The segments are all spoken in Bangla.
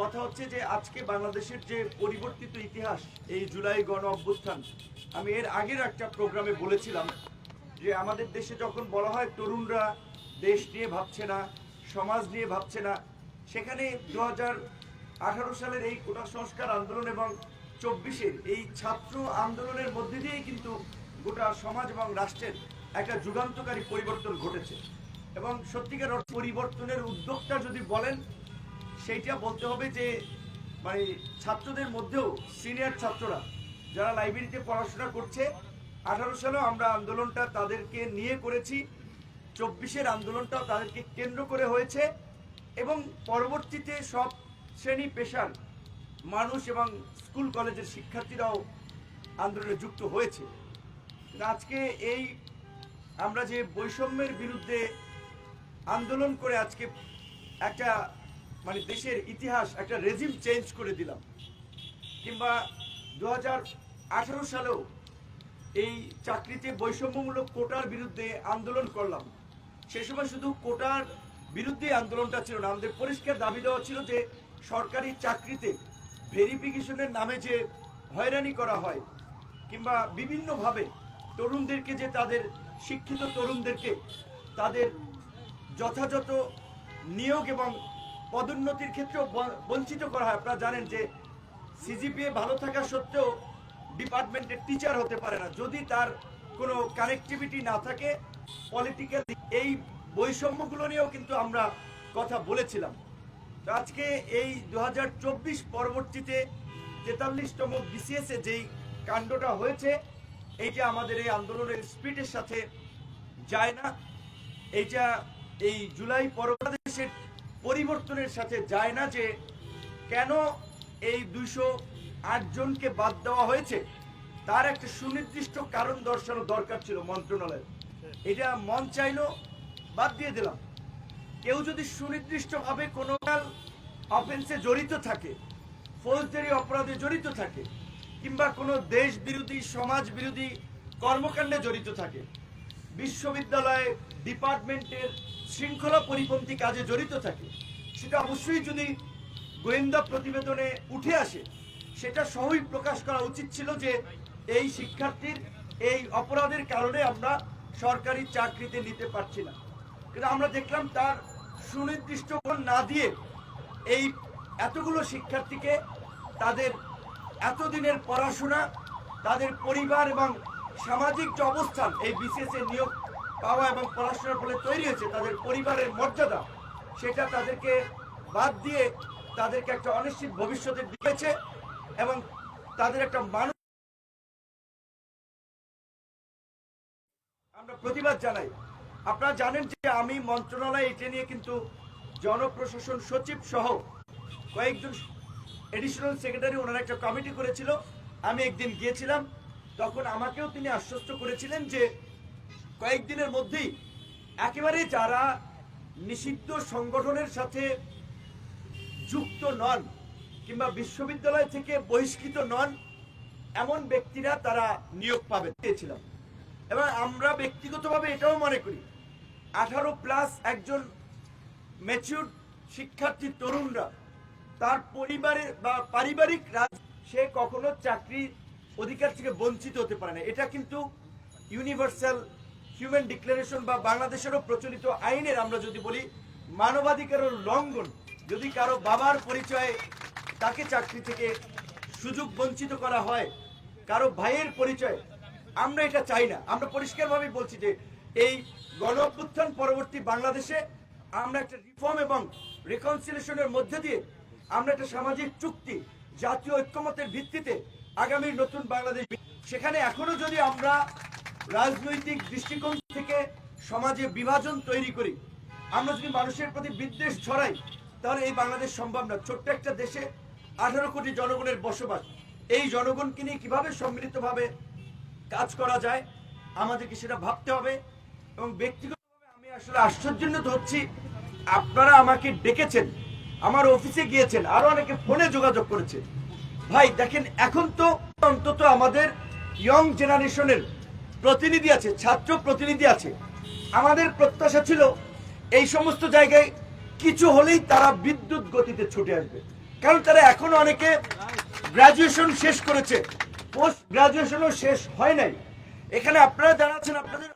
কথা হচ্ছে যে আজকে বাংলাদেশের যে পরিবর্তিত ইতিহাস, এই জুলাই গণ অভ্যুত্থান, আমি এর আগের একটা প্রোগ্রামে বলেছিলাম যে আমাদের দেশে যখন বলা হয় তরুণরা দেশ নিয়ে ভাবছে না, সমাজ নিয়ে ভাবছে না, সেখানে দু সালের এই কোটা সংস্কার আন্দোলন এবং চব্বিশের এই ছাত্র আন্দোলনের মধ্যে দিয়েই কিন্তু গোটা সমাজ এবং রাষ্ট্রের একটা যুগান্তকারী পরিবর্তন ঘটেছে। এবং সত্যিকার পরিবর্তনের উদ্যোগটা যদি বলেন সেইটা বলতে হবে যে মানে ছাত্রদের মধ্যেও সিনিয়র ছাত্ররা যারা লাইব্রেরিতে পড়াশোনা করছে, আঠারো সালেও আমরা আন্দোলনটা তাদেরকে নিয়ে করেছি, চব্বিশের আন্দোলনটাও তাদেরকে কেন্দ্র করে হয়েছে এবং পরবর্তীতে সব শ্রেণি পেশার মানুষ এবং স্কুল কলেজের শিক্ষার্থীরাও আন্দোলনে যুক্ত হয়েছে। আজকে এই আমরা যে বৈষম্যের বিরুদ্ধে আন্দোলন করে আজকে একটা মানে দেশের ইতিহাস একটা রেজিম চেঞ্জ করে দিলাম। কিংবা দু আঠারো সালেও এই চাকরিতে বৈষম্যমূলক কোটার বিরুদ্ধে আন্দোলন করলাম। সে সময় শুধু কোটার বিরুদ্ধে আন্দোলনটা ছিল না, আমাদের পরিষ্কার দাবি দেওয়া ছিল যে সরকারি চাকরিতে ভেরিফিকেশনের নামে যে হয়রানি করা হয়, কিংবা বিভিন্নভাবে তরুণদেরকে যে তাদের শিক্ষিত তরুণদেরকে তাদের যথাযথ নিয়োগ এবং পদোন্নতির ক্ষেত্রেও বঞ্চিত করা হয়। আপনারা জানেন যে সিজিপিএ ভালো থাকা সত্ত্বেও ডিপার্টমেন্টের টিচার হতে পারে না। যদি তার কোনো কানেক্টিভিটি না থাকে, পলিটিক্যাল এই বৈষম্যগুলো নিয়েও কিন্তু আমরা কথা বলেছিলাম। তো আজকে এই দু হাজার চব্বিশ পরবর্তীতে তেতাল্লিশতম বিসিএস যেই কাণ্ডটা হয়েছে, এইটা আমাদের এই আন্দোলনের স্পিডের সাথে যায় না। এইটা এই জুলাই পরবর্তীদেশের পরিবর্তনের সাথে যায় না যে কেন এই দুইশো জনকে বাদ দেওয়া হয়েছে? তার একটা সুনির্দিষ্ট কারণ দর্শানো দরকার ছিল মন্ত্রণালয় এটা মন চাইলো, বাদ দিয়ে দিলাম। কেউ যদি সুনির্দিষ্টভাবে কোনো অফেন্সে জড়িত থাকে, ফৌজদারি অপরাধে জড়িত থাকে, কিংবা কোনো দেশ বিরোধী সমাজ বিরোধী কর্মকাণ্ডে জড়িত থাকে বিশ্ববিদ্যালয়ে ডিপার্টমেন্টের শৃঙ্খলা পরিপন্থী কাজে জড়িত থাকে, সেটা অবশ্যই যদি গোয়েন্দা প্রতিবেদনে উঠে আসে, সেটা সহই প্রকাশ করা উচিত ছিল যে এই শিক্ষার্থীর এই অপরাধের কারণে আমরা সরকারি চাকরিতে নিতে পারছি না। কিন্তু আমরা দেখলাম তার সুনির্দিষ্ট না দিয়ে এই এতগুলো শিক্ষার্থীকে তাদের এতদিনের পড়াশোনা, তাদের পরিবার এবং সামাজিক যে অবস্থান, এই বিসিএস এর নিয়োগ পাওয়া এবং পড়াশোনার ফলে তৈরি হয়েছে, তাদের পরিবারের মর্যাদা, সেটা তাদেরকে বাদ দিয়ে তাদেরকে একটা অনিশ্চিত ভবিষ্যতে দিয়েছে এবং তাদের একটা মানুষ আমরা প্রতিবাদ জানাই। আপনারা জানেন যে আমি মন্ত্রণালয়, এটা নিয়ে কিন্তু জনপ্রশাসন সচিব সহ কয়েকজন এডিশনাল সেক্রেটারি ওনারা একটা কমিটি করেছিল। আমি একদিন গিয়েছিলাম। তখন আমাকেও তিনি আশ্বস্ত করেছিলেন যে কয়েকদিনের মধ্যেই একেবারে যারা নিষিদ্ধ সংগঠনের সাথে যুক্ত নন কিংবা বিশ্ববিদ্যালয় থেকে বহিষ্কৃত নন, এমন ব্যক্তিরা তারা নিয়োগ পাবে চেয়েছিলাম এবং আমরা ব্যক্তিগতভাবে এটাও মনে করি, আঠারো প্লাস একজন ম্যাচিউর শিক্ষার্থী তরুণরা, তার পরিবারে বা পারিবারিক রাজ সে কখনো চাকরির অধিকার থেকে বঞ্চিত হতে পারে না। এটা কিন্তু ইউনিভার্সাল হিউম্যান ডিক্লারেশন বা বাংলাদেশেরও প্রচলিত আইনের আমরা যদি বলি, মানবাধিকারের লঙ্ঘন, যদি কারও বাবার পরিচয়ে তাকে চাকরি থেকে সুযোগ বঞ্চিত করা হয়, কারও ভাইয়ের পরিচয়, আমরা এটা চাই না। আমরা পরিষ্কারভাবে বলছি যে এই গণ পরবর্তী বাংলাদেশে আমরা একটা রিফর্ম এবং রিকনসিলেশনের মধ্যে দিয়ে আমরা একটা সামাজিক চুক্তি, জাতীয় ঐক্যমতের ভিত্তিতে আগামী নতুন বাংলাদেশ সেখানে এখনও যদি আমরা রাজনৈতিক দৃষ্টিকোণ থেকে সমাজে বিভাজন তৈরি করি, আমরা যদি মানুষের প্রতি বিদ্বেষ ছড়াই, তাহলে এই বাংলাদেশ সম্ভব না। ছোট্ট একটা দেশে আঠারো কোটি জনগণের বসবাস, এই জনগণকে নিয়ে কীভাবে সম্মিলিতভাবে কাজ করা যায়, আমাদেরকে সেটা ভাবতে হবে এবং ব্যক্তিগতভাবে আমি আসলে আশ্চর্যান্বিত হচ্ছি আপনারা আমাকে ডেকেছেন, আমার অফিসে গিয়েছেন আরও অনেকে ফোনে যোগাযোগ করেছে। ভাই, দেখেন, এখন তো অন্তত আমাদের ইয়ং জেনারেশনের প্রতিনিধি আছে, ছাত্র প্রতিনিধি আছে। আমাদের প্রত্যাশা ছিল এই সমস্ত জায়গায় কিছু হলেই তারা বিদ্যুৎ গতিতে ছুটে আসবে। কারণ তারা এখনও অনেকে গ্রাজুয়েশন শেষ করেছে। পোস্ট গ্রাজুয়েশনও শেষ হয় নাই। এখানে আপনারা যারা আছেন, আপনাদের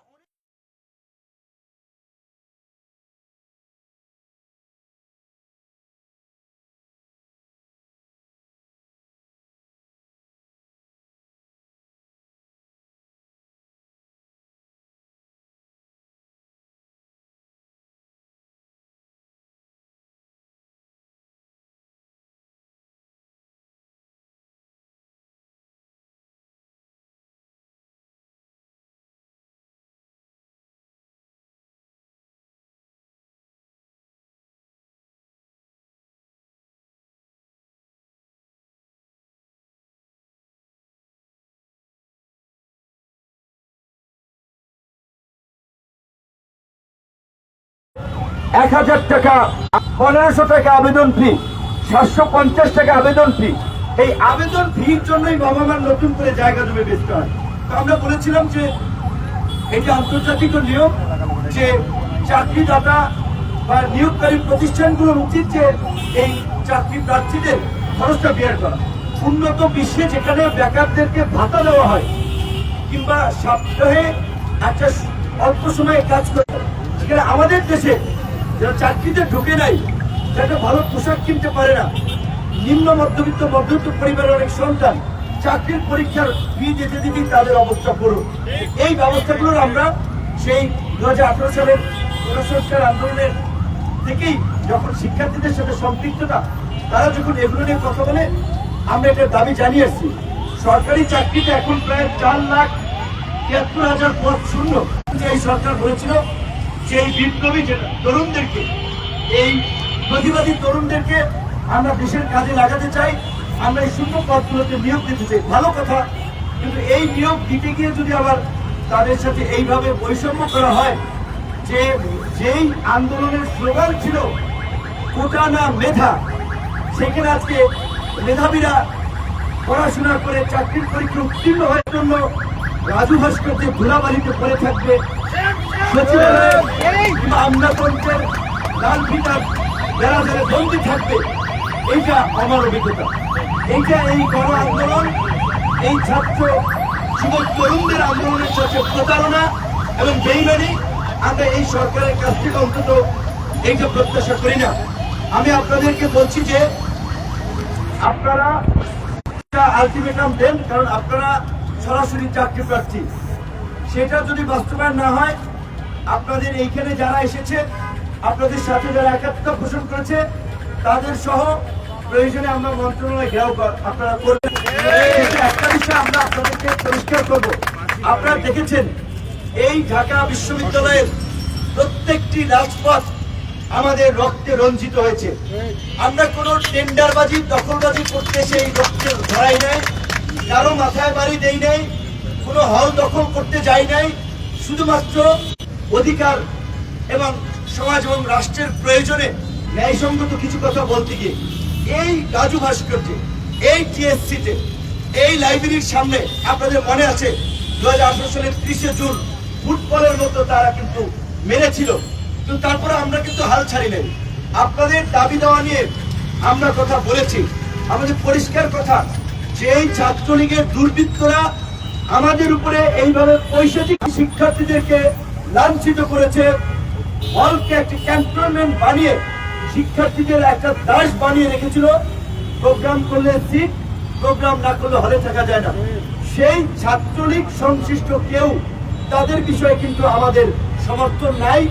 এক হাজার টাকা, পনেরোশো টাকা আবেদন ফি সাতশো পঞ্চাশ টাকা আবেদন ফি এই আবেদন ফির জন্যই বাবা মার নতুন করে জায়গা জমি বেচতে হয়। আমরা বলেছিলাম যে এটি আন্তর্জাতিক নিয়ম যে চাকরিদাতা বা নিয়োগকারী প্রতিষ্ঠানগুলোর উচিত যে এই চাকরি প্রার্থীদের খরচটা বেয়ার করা। উন্নত বিশ্বে যেখানে বেকারদেরকে ভাতা দেওয়া হয়, কিংবা সপ্তাহে একটা অল্প সময়ে কাজ করে। সেখানে আমাদের দেশে যারা চাকরিতে ঢুকে নাই যাতে ভালো পোশাক কিনতে পারে না। নিম্ন মধ্যবিত্ত মধ্যবিত্ত পরিবারের অনেক সন্তান চাকরির পরীক্ষার ফি যেতে দিতে তাদের অবস্থা করুন এই ব্যবস্থাগুলোর আমরা সেই দু হাজার আঠারো সালের জনসংস্কার আন্দোলনের থেকেই যখন শিক্ষার্থীদের সাথে সম্পৃক্ততা, তারা যখন এগুলো নিয়ে কথা বলে, আমরা এটা দাবি জানিয়ে আসছি। সরকারি চাকরিতে এখন প্রায় চার লাখ তিয়াত্তর হাজার পদ শূন্য। এই সরকার বলেছিল এই বিপ্লবী তরুণদেরকে, এই প্রতিবাদী তরুণদেরকে আমরা দেশের কাজে লাগাতে চাই, আমরা এই শূন্য পদগুলোতে নিয়োগ দিতে চাই। ভালো কথা, কিন্তু এই নিয়োগ দিতে গিয়ে যদি আবার তাদের সাথে এইভাবে বৈষম্য করা হয়, যে যেই আন্দোলনের স্লোগান ছিল, কোটা না মেধা, সেখানে আজকে মেধাবীরা পড়াশোনা করে চাকরির পরীক্ষা উত্তীর্ণ হওয়ার জন্য রাজু ভাস্কর যে ধুলাবালিতে পড়ে থাকবে। অভিজ্ঞতা। এইটা এই এই এবং আমরা এই সরকারের কাছ থেকে অন্তত এইটা প্রত্যাশা করি না। আমি আপনাদেরকে বলছি যে আপনারা আলটিমেটাম দেন, কারণ আপনারা সরাসরি চাকরি প্রার্থী। সেটা যদি বাস্তবায়ন না হয় আপনাদের এইখানে যারা এসেছে, আপনাদের সাথে যারা একাত্মতা পোষণ করেছে, তাদের সহ প্রয়োজনে আমরা মন্ত্রণালয় ঘেরাও আপনারা করবেন। একটা বিষয় আমরা আপনাদেরকে পরিষ্কার করব। আপনারা দেখেছেন, এই ঢাকা বিশ্ববিদ্যালয়ের প্রত্যেকটি রাজপথ আমাদের রক্তে রঞ্জিত হয়েছে। আমরা কোনো টেন্ডারবাজি, দখলবাজি করতে সেই রক্তে ধরাই নাই, কারও মাথায় বাড়ি দেই নাই, কোনো হল দখল করতে যাই নাই, শুধুমাত্র অধিকার এবং সমাজ এবং রাষ্ট্রের প্রয়োজনে ন্যায়সঙ্গত কিছু কথা বলতে গিয়ে এই রাজু ভাস্কর্যে, এই টিএসসিতে, এই লাইব্রেরির সামনে আপনাদের মনে আছে দু হাজার আঠারো সালের ত্রিশে জুন ফুটবলের মতো তারা কিন্তু মেরেছিল। কিন্তু তারপরে আমরা কিন্তু হাল ছাড়ি নাই। আপনাদের দাবি দেওয়া নিয়ে আমরা কথা বলেছি। আমাদের পরিষ্কার কথা যে এই ছাত্রলীগের দুর্বৃত্তরা আমাদের উপরে এইভাবে পৈশাচিক শিক্ষার্থীদেরকে লাঞ্ছিত করেছে। হলকে একটি ক্যান্টনমেন্ট বানিয়ে শিক্ষার্থীদের একটা দাস বানিয়ে রেখেছিল। প্রোগ্রাম করলে সিট, প্রোগ্রাম না করলে হলে থাকা যায় না। সেই ছাত্রলীগ সংশ্লিষ্ট কেউ, তাদের বিষয়ে কিন্তু আমাদের সমর্থন নাই।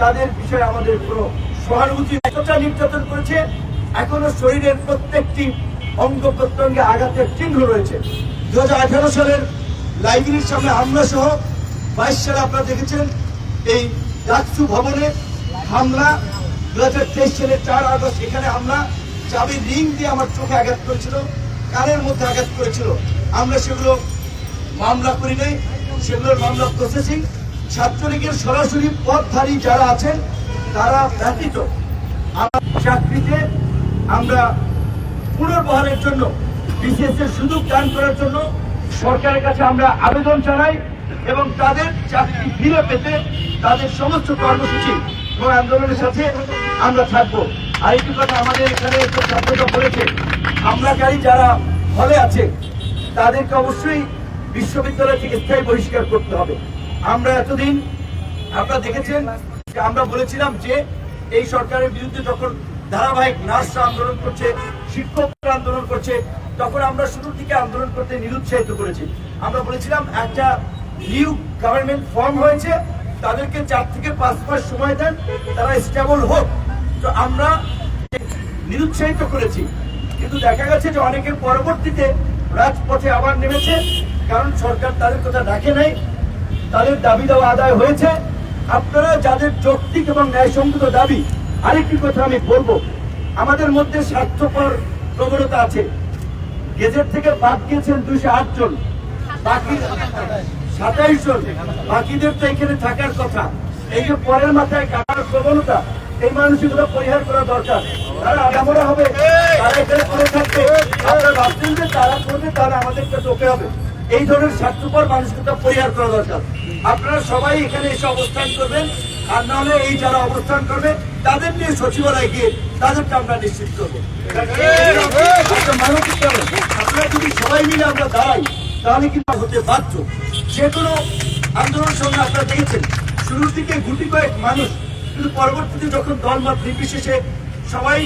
তাদের বিষয়ে আমাদের কোনো সহানুভূতি এতটা নির্যাতন করেছে, এখনও শরীরের প্রত্যেকটি অঙ্গ প্রত্যঙ্গে আঘাতের চিহ্ন রয়েছে। দু হাজার আঠারো সালের লাইব্রেরির সামনে হামলা সহ বাইশ সালে আপনারা দেখেছেন এই ডাকসু ভবনে হামলা দু হাজার তেইশ সালের চার আগস্ট এখানে হামলা, চাবি রিং দিয়ে আমার চোখে আঘাত করেছিল, কানের মধ্যে আঘাত করেছিল। আমরা সেগুলো মামলা করি নাই, সেগুলোর মামলা প্রসেসিং ছাত্রলীগের সরাসরি পদধারী যারা আছেন, তারা ব্যতীত চাকরিতে আমরা পুনর্বহারের জন্য এর সুযোগ দান করার জন্য সরকারের কাছে আমরা আবেদন জানাই। এবং তাদের চাকরি ফিরে পেতে তাদের সমস্ত কর্মসূচি এবং আন্দোলনের সাথে আমরা থাকব। আরেকটি কথা আমাদের এখানে ছাত্রটা বলেছে, হামলাকারী যারা হলে আছে, তাদেরকে অবশ্যই বিশ্ববিদ্যালয় থেকে স্থায়ী বহিষ্কার করতে হবে। আমরা এতদিন আপনারা দেখেছেন, আমরা বলেছিলাম যে এই সরকারের বিরুদ্ধে যখন ধারাবাহিক নার্সরা আন্দোলন করছে, শিক্ষকরা আন্দোলন করছে, তখন আমরা শুরু দিকে আন্দোলন করতে নিরুৎসাহিত করেছি। আমরা বলেছিলাম একটা নিউ গভর্নমেন্ট ফর্ম হয়েছে, তাদেরকে চার থেকে পাঁচ মাস সময় দেন, তারা স্টেবল হোক। তো আমরা নিরুৎসাহিত করেছি। কিন্তু দেখা গেছে যে পরবর্তীতে রাজপথে আবার নেমেছে, কারণ সরকার তাদের কথা নাই, তাদের দাবি দেওয়া আদায় হয়েছে। আপনারা যাদের যৌক্তিক এবং ন্যায়সঙ্গত দাবি, আরেকটি কথা আমি বলব, আমাদের মধ্যে স্বার্থপর প্রবণতা আছে। গেজেট থেকে বাদ গিয়েছেন দুইশো আট জন। বাকি সাতাইশ জন বাকিদের তো এখানে থাকার কথা এই যে পরের মাথায় কাটার প্রবণতা এই মানসিকতা পরিহার করা দরকার তারা আগামরা হবে তারা এখানে করে থাকবে আপনারা ভাবছেন যে তারা করবে তাহলে আমাদেরকে চোখে হবে এই ধরনের স্বার্থপর মানসিকতা পরিহার করা দরকার আপনারা সবাই এখানে এসে অবস্থান করবেন আর না হলে এই যারা অবস্থান করবে তাদের নিয়ে সচিবালয় গিয়ে তাদেরকে আমরা নিশ্চিত করব আপনারা যদি সবাই মিলে আমরা দাঁড়াই তাহলে কিন্তু হতে বাধ্য। যে কোনো আন্দোলন সঙ্গে আপনারা দেখেছেন, শুরুর দিকে গুটি কয়েক মানুষ, কিন্তু পরবর্তীতে যখন দল মত নির্বিশেষে সবাই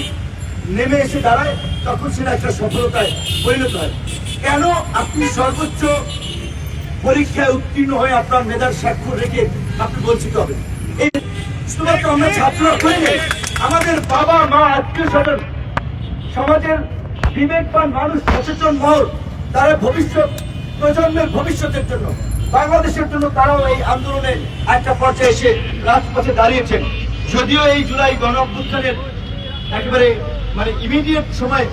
নেমে এসে দাঁড়ায়, তখন সেটা একটা সফলতায় পরিণত হয়। কেন আপনি সর্বোচ্চ পরীক্ষায় উত্তীর্ণ হয়ে আপনার মেধার স্বাক্ষর রেখে আপনি বঞ্চিত হবেন? এই শুধুমাত্র আমরা ছাত্ররা আমাদের বাবা, মা, আত্মীয় স্বজন, সমাজের বিবেকবান মানুষ, সচেতন মহল, তারা ভবিষ্যৎ প্রজন্মের ভবিষ্যতের জন্য, বাংলাদেশের জন্য তারাও এই আন্দোলনে একটা পর্যায়ে এসে রাজপথে দাঁড়িয়েছেন। যদিও এই জুলাই গণ অভ্যুত্থানের একেবারে মানে ইমিডিয়েট সময়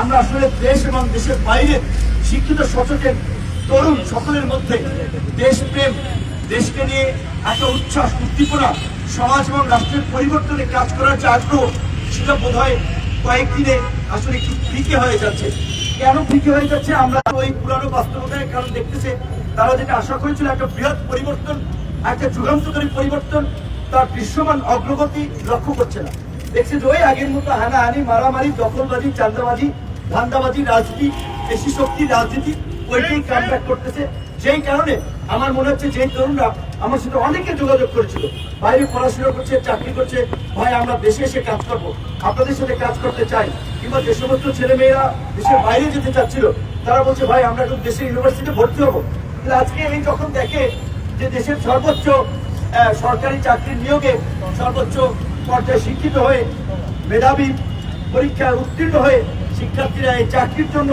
আমরা আসলে দেশ এবং দেশের বাইরে শিক্ষিত, সচেতন তরুণ সকলের মধ্যে দেশপ্রেম, দেশকে নিয়ে একটা উচ্ছ্বাস, উদ্দীপনা, সমাজ এবং রাষ্ট্রের পরিবর্তনে কাজ করার যে আগ্রহ, সেটা বোধ হয় কয়েকদিনে আসলে একটু ফিকে হয়ে যাচ্ছে। কেন ফিকে হয়ে যাচ্ছে? আমরা ওই পুরানো বাস্তবতায় কারণ দেখতেছে, তারা যেটা আশা করেছিল, একটা বৃহৎ পরিবর্তন, একটা যুগান্তকারী পরিবর্তন, তার দৃশ্যমান অগ্রগতি লক্ষ্য করছে না। দেখছে যে ওই আগের মতো হানাহানি, মারামারি, দখলবাজি চান্দাবাজি ধান্দাবাজি, রাজনীতি পেশি শক্তি, রাজনীতি, ওইটাই কামব্যাক করতেছে। যেই কারণে আমার মনে হচ্ছে যে তরুণরা আমার সাথে অনেকে যোগাযোগ করেছিল। বাইরে পড়াশোনা করছে, চাকরি করছে। ভাই, আমরা দেশে এসে কাজ করব। আপনাদের সাথে কাজ করতে চাই। কিংবা যে সমস্ত ছেলে মেয়েরা দেশের বাইরে যেতে চাচ্ছিল, তারা বলছে, ভাই, আমরা এখন দেশের ইউনিভার্সিটিতে ভর্তি হব। কিন্তু আজকে এই যখন দেখে যে দেশের সর্বোচ্চ সরকারি চাকরির নিয়োগে সর্বোচ্চ পর্যায়ে শিক্ষিত হয়ে মেধাবী পরীক্ষায় উত্তীর্ণ হয়ে শিক্ষার্থীরা এই চাকরির জন্য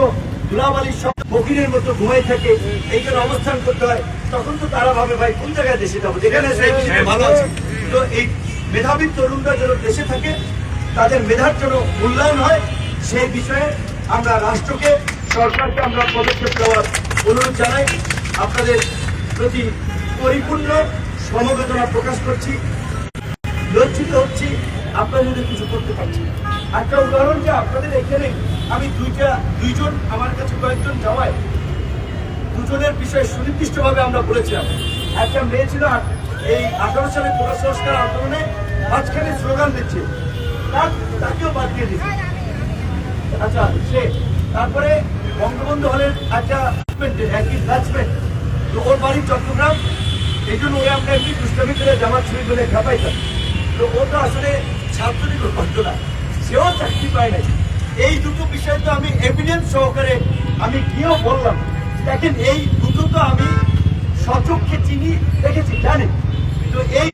ধুলাবালির সব ফকিরের মতো ঘুমাই থাকে এইখানে অবস্থান করতে হয়। তখন তো তারা ভাবে, ভাই, কোন জায়গায় দেশে যাব? যেখানে ভালো আছে। তো এই মেধাবী তরুণরা যেন দেশে থাকে, তাদের মেধার জন্য মূল্যায়ন হয়, সেই বিষয়ে আমরা রাষ্ট্রকে, সরকারকে আমরা পদক্ষেপ নেওয়ার অনুরোধ জানাই। আপনাদের প্রতি পরিপূর্ণ সমবেদনা প্রকাশ করছি। লজ্জিত হচ্ছি, আপনারা যদি কিছু করতে পারছি একটা উদাহরণ যে আপনাদের এখানে আমি দুইটা, দুইজন, আমার কাছে কয়েকজন যাওয়ায় দুজনের বিষয়ে সুনির্দিষ্টভাবে আমরা বলেছিলাম। একটা মেয়ে ছিল এই আঠারো সালে কোটা সংস্কার আন্দোলনে মাঝখানে স্লোগান দিচ্ছে। তাকেও বাদ দিয়ে দিচ্ছে। আচ্ছা সে তারপরে বঙ্গবন্ধু হলের একটা একই ব্যাটসম্যান তো ওর বাড়ি চট্টগ্রাম। এই জন্য ওরা আমরা এমনি দুষ্টামি করে জামাত ছবি করে খাপাইতাম। তো ও তো আসলে ছাত্রলীগ করতো না। সেও চাকরি পায় নাই। এই দুটো বিষয় তো আমি এভিডেন্স সহকারে আমি গিয়েও বললাম। দেখেন, এই দুটো তো আমি সচক্ষে চিনি, দেখেছি জানি তো এই,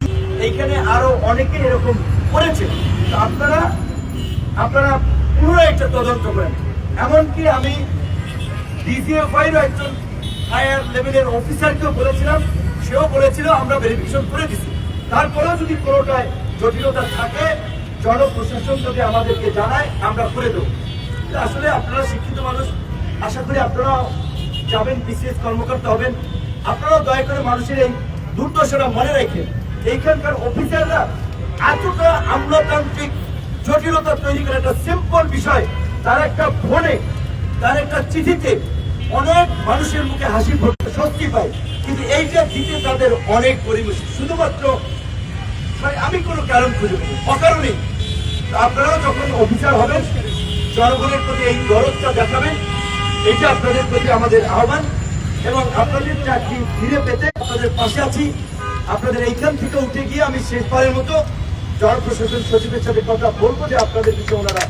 এইখানে আরও অনেকে এরকম করেছে। তো আপনারা আপনারা পুরো একটা তদন্ত করেন। এমনকি আমি ডিজিএফআইরও একজন হায়ার লেভেলের অফিসারকেও বলেছিলাম, সেও বলেছিল, আমরা ভেরিফিকেশন করে দিছি। তারপরেও যদি কোনোটায় জটিলতা থাকে, জনপ্রশাসন যদি আমাদেরকে জানায়, আমরা করে দেবো। আসলে আপনারা শিক্ষিত মানুষ, আশা করি আপনারা যাবেন, বিসিএস কর্মকর্তা হবেন, আপনারাও দয়া করে মানুষের এই দুর্দশাটা মনে রাখেন এইখানকার অফিসাররা এতটা আমলাতান্ত্রিক জটিলতা তৈরি করে, একটা সিম্পল বিষয়, তার একটা ফোনে তার একটা চিঠিতে অনেক মানুষের মুখে হাসি ফুটতে স্বস্তি পায়। কিন্তু এইটা দিতে তাদের অনেক পরিবেশ। শুধুমাত্র আমি কোনো কারণ খুঁজে পাই অকারণে আপনারাও যখন অফিসার হবেন, জনগণের প্রতি এই দরদটা দেখাবেন এটা আপনাদের প্রতি আমাদের আহ্বান এবং আপনাদের চাকরি ফিরে পেতে আপনাদের পাশে আছি। আপনাদের এইখান থেকে উঠে গিয়ে আমি শেষবারের মতো জল প্রশাসন সচিবের সাথে কথা বলব যে আপনাদের বিষয়ে ওনারা